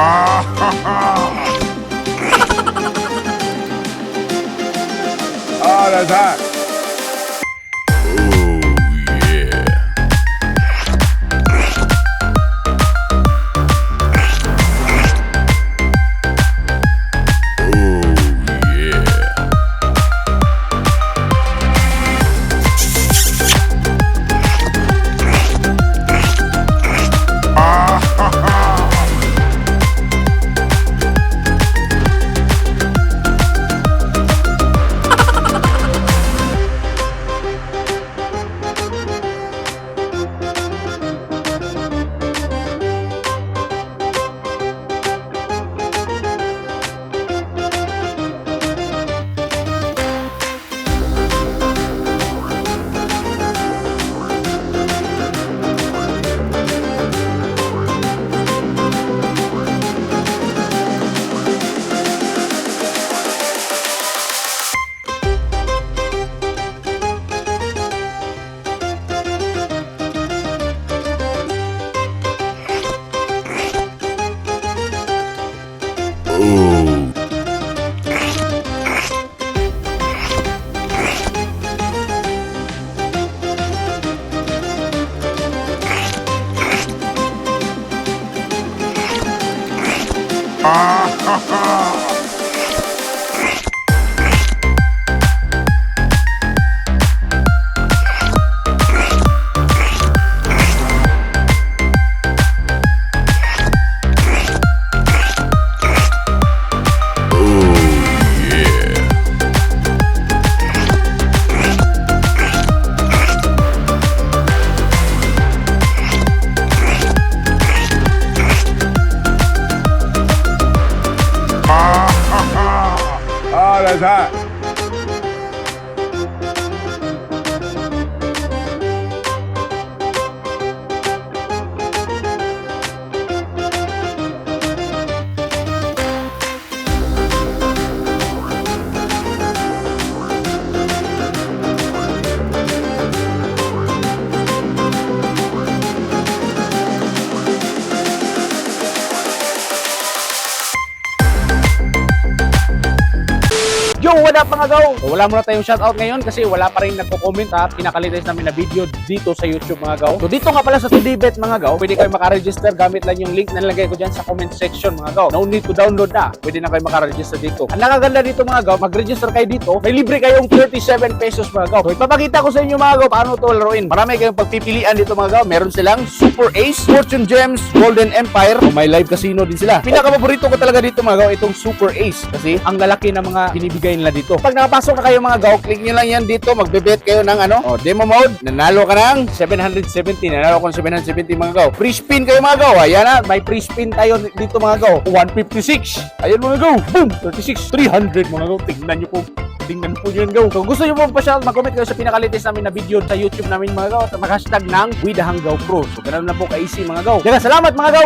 Ah, that's hot. Ah, ah, ah. That. Yo, what up mga gaw? Wala muna tayong shoutout ngayon kasi wala pa rin nagko-comment ha. Pinakalitis namin na video dito sa YouTube mga gaw. So dito nga pala sa TDBet mga gaw, pwede kayo makaregister gamit lang yung link na nilagay ko dyan sa comment section mga gaw. No need to download na. Pwede na kayo makaregister dito. Ang nakaganda dito mga gaw, mag-register kayo dito, may libre kayong 37 pesos mga gaw. So ipapakita ko sa inyo mga gaw paano to laruin. Marami kayong pagpipilian dito mga gaw. Meron silang Super Ace, Fortune Gems, Golden Empire. May live casino din sila. Pinaka-paborito ko talaga dito mga gaw, itong Super Ace. Kasi ang lalaki ng mga binibigay nila dito. Pag nakapasok na kayo mga gaw, click nyo lang yan dito, magbe-bet kayo ng ano, oh, demo mode. Nanalo ka ng 770. Nanalo ko ng 770 mga gaw. Free spin kayo mga gaw. Ayan na, may free spin tayo dito mga gaw. 156. Ayan mga gaw. Boom! 36. 300 mga gaw. Tingnan nyo po. Tingnan po yun gaw. Kung gusto nyo po pa siya, mag-comment kayo sa pinakalitis namin na video sa YouTube namin mga gaw at mag-hashtag ng Widahanggaw Pro. So, ganun na po ka-easy mga gaw. Kaya salamat mga gaw!